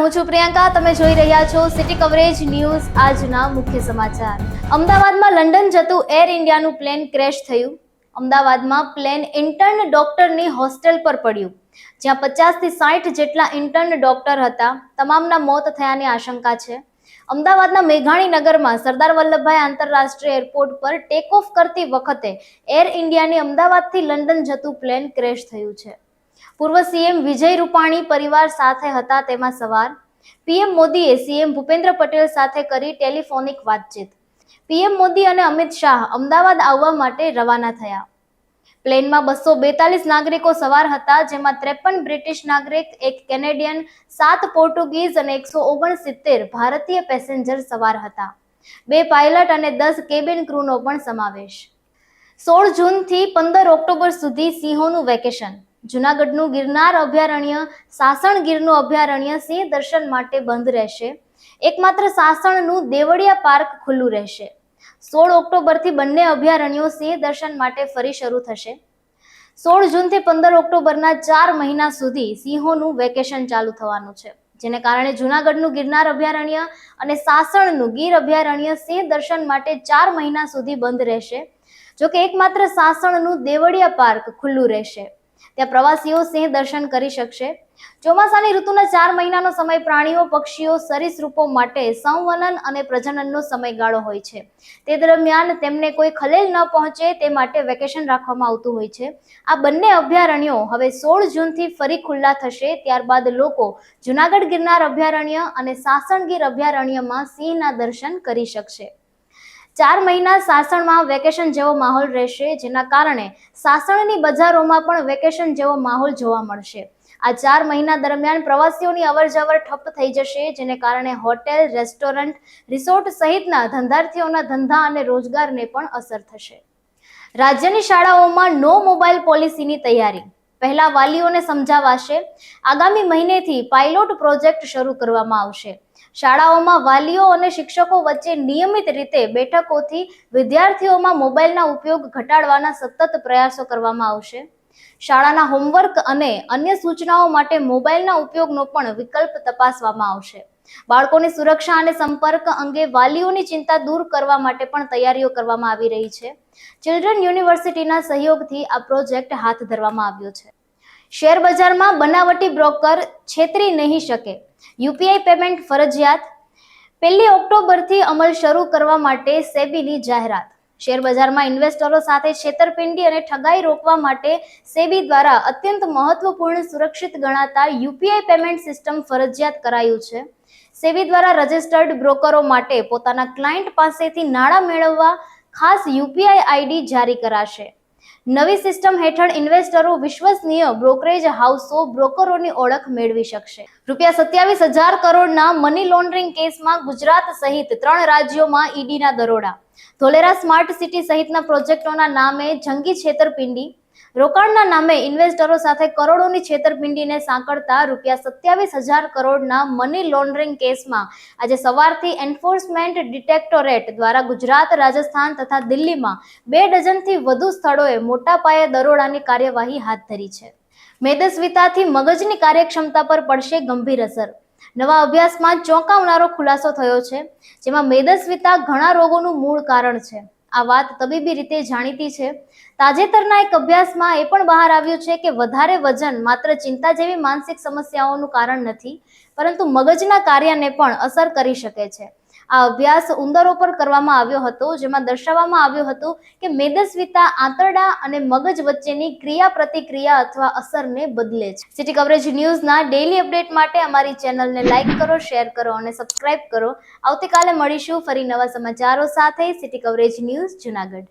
હું છું પ્રિયંકા. તમે જોઈ રહ્યા છો સિટી કવરેજ ન્યૂઝ આજના મુખ્ય સમાચાર. અમદાવાદમાં લંડન જતું એર ઇન્ડિયાનું પ્લેન ક્રેશ થયું. અમદાવાદમાં પ્લેન ઇન્ટર્ન ડોક્ટરની હોસ્ટેલ પર પડ્યું. જ્યાં પચાસથી સાઠ જેટલા ઇન્ટર્ન ડોક્ટર હતા. તમામના મોત થયાની આશંકા છે. અમદાવાદના મેઘાણી નગરમાં સરદાર વલ્લભભાઈ આંતરરાષ્ટ્રીય એરપોર્ટ પર ટેક ઓફ કરતી વખતે એર ઇન્ડિયાની અમદાવાદથી લંડન જતું પ્લેન ક્રેશ થયું છે. પૂર્વ સીએમ વિજય રૂપાણી પરિવાર સાથે હતા તેમાં સવાર. પીએમ મોદીએ સીએમ ભૂપેન્દ્ર પટેલ સાથે કરી ટેલિફોનિક વાતચીત. પીએમ મોદી અને અમિત શાહ અમદાવાદ આવવા માટે રવાના થયા. પ્લેનમાં બસો બેતાલીસ નાગરિકો સવાર હતા, જેમાં ત્રેપન બ્રિટિશ નાગરિક, એક કેનેડિયન, સાત પોર્ટુગીઝ અને એકસો ઓગણસિત્તેર ભારતીય પેસેન્જર સવાર હતા. બે પાયલટ અને દસ કેબિન ક્રૂનો પણ સમાવેશ. સોળ જૂનથી પંદર ઓક્ટોબર સુધી સિંહોનું વેકેશન. જુનાગઢનું ગિરનાર અભયારણ્ય, સાસણ ગીરનું અભયારણ્ય સિંહ દર્શન માટે બંધ રહેશે. એકમાત્ર સાસણનું દેવળિયા પાર્ક ખુલ્લું રહેશે. સોળ ઓક્ટોબરથી બંને અભયારણ્યો સિંહ દર્શન માટે ફરી શરૂ થશે. સોળ જૂનથી પંદર ઓક્ટોબરના ચાર મહિના સુધી સિંહોનું વેકેશન ચાલુ થવાનું છે, જેને કારણે જુનાગઢનું ગિરનાર અભયારણ્ય અને સાસણનું ગીર અભયારણ્ય સિંહ દર્શન માટે ચાર મહિના સુધી બંધ રહેશે. જોકે એકમાત્ર સાસણનું દેવળિયા પાર્ક ખુલ્લું રહેશે. ત્યાં પ્રવાસીઓ સિંહ દર્શન કરી શકશે. ચોમાસાની ઋતુના ચાર મહિનાનો સમય પ્રાણીઓ, પક્ષીઓ, સરીસૃપો માટે સંવનન અને પ્રજનનનો સમયગાળો હોય છે. તે દરમિયાન તેમને કોઈ ખલેલ ન પહોંચે તે માટે વેકેશન રાખવામાં આવતું હોય છે. આ બંને અભયારણ્યો હવે સોળ જૂનથી ફરી ખુલ્લા થશે. ત્યારબાદ લોકો જુનાગઢ ગિરનાર અભયારણ્ય અને સાસણગીર અભયારણ્યમાં સિંહના દર્શન કરી શકશે. ચાર મહિના સાસણમાં વેકેશન જેવો માહોલ રહેશે, જેના કારણે સાસણની બજારોમાં પણ વેકેશન જેવો માહોલ જોવા મળશે. આ ચાર મહિના દરમિયાન પ્રવાસીઓની અવરજવર ઠપ થઈ જશે, જેને કારણે હોટેલ, રેસ્ટોરન્ટ, રિસોર્ટ સહિતના ધંધાર્થીઓના ધંધા અને રોજગારને પણ અસર થશે. રાજ્યની શાળાઓમાં નો મોબાઈલ પોલિસીની તૈયારી. પહેલા વાલીઓને સમજાવાશે. આગામી મહિનેથી પાયલોટ પ્રોજેક્ટ શરૂ કરવામાં આવશે. શાળાઓમાં વાલીઓ અને શિક્ષકો વચ્ચે નિયમિત રીતે બેઠકોથી વિદ્યાર્થીઓમાં મોબાઈલના ઉપયોગ ઘટાડવાના સતત પ્રયાસો કરવામાં આવશે. શાળાના હોમવર્ક અને અન્ય સૂચનાઓ માટે મોબાઈલના ઉપયોગનો પણ વિકલ્પ તપાસવામાં આવશે. બાળકોની સુરક્ષા અને સંપર્ક અંગે વાલીઓની ચિંતા દૂર કરવા માટે પણ તૈયારીઓ કરવામાં આવી રહી છે. ચિલ્ડ્રન યુનિવર્સિટીના સહયોગથી આ પ્રોજેક્ટ હાથ ધરવામાં આવ્યો છે. શેર બજારમાં બનાવટી બ્રોકર છેતરી નહીં શકે. યુપીઆઈ પેમેન્ટ ફરજિયાત. પહેલી ઓક્ટોબરથી અમલ શરૂ કરવા માટે સેબીની જાહેરાત. શેર બજારમાં ઇન્વેસ્ટરો સાથે છેતરપિંડી અને ઠગાઈ રોકવા માટે સેબી દ્વારા અત્યંત મહત્વપૂર્ણ સુરક્ષિત ગણાતા યુપીઆઈ પેમેન્ટ સિસ્ટમ ફરજિયાત કરાયું છે. સેબી દ્વારા રજિસ્ટર્ડ બ્રોકરો માટે પોતાના ક્લાયન્ટ પાસેથી નાણાં મેળવવા ખાસ યુપીઆઈ આઈડી જારી કરાશે. નવી સિસ્ટમ હેઠળ ઇન્વેસ્ટરો વિશ્વસનીય બ્રોકરેજ હાઉસો બ્રોકરોની ઓળખ મેળવી શકશે. રૂપિયા સત્યાવીસ હજાર કરોડના મની લોન્ડરિંગ કેસમાં ગુજરાત સહિત ત્રણ રાજ્યોમાં ઈડીના દરોડા. ધોલેરા સ્માર્ટ સિટી સહિતના પ્રોજેક્ટોના નામે જંગી છેતરપિંડી રોકાણના નામે ઇન્વેસ્ટરો સાથે કરોડોની છેતરપિંડીને સાંકળતા રૂપિયા સત્યાવીસ હજાર કરોડના મની લોન્ડરિંગ કેસમાં આજે સવારથી એન્ફોર્સમેન્ટ ડિટેક્ટોરેટ દ્વારા ગુજરાત, રાજસ્થાન તથા દિલ્હીમાં બે ડઝનથી વધુ સ્થળોએ મોટા પાયે દરોડાની કાર્યવાહી હાથ ધરી છે. મેદસ્વિતાથી મગજની કાર્યક્ષમતા પર પડશે ગંભીર અસર. નવા અભ્યાસમાં ચોંકાવનારો ખુલાસો થયો છે, જેમાં મેદસ્વિતા ઘણા રોગોનું મૂળ કારણ છે. આ વાત તબીબી રીતે જાણીતી છે. તાજેતરના એક અભ્યાસમાં એ પણ બહાર આવ્યું છે કે વધારે વજન માત્ર ચિંતા જેવી માનસિક સમસ્યાઓનું કારણ નથી, પરંતુ મગજના કાર્યને પણ અસર કરી શકે છે. આ અભ્યાસ ઉંદરો પર કરવામાં આવ્યો હતો, જેમાં દર્શાવવામાં આવ્યું હતું કે મેદસ્વીતા આંતરડા અને મગજ વચ્ચેની ક્રિયા પ્રતિક્રિયા અથવા અસરને બદલે છે. સિટી કવરેજ ન્યૂઝના ડેઇલી અપડેટ માટે અમારી ચેનલને લાઇક કરો શેર કરો અને સબસ્ક્રાઇબ કરો. આવતીકાલે મળીશું ફરી નવા સમાચારો સાથે. City coverage news Junagadh.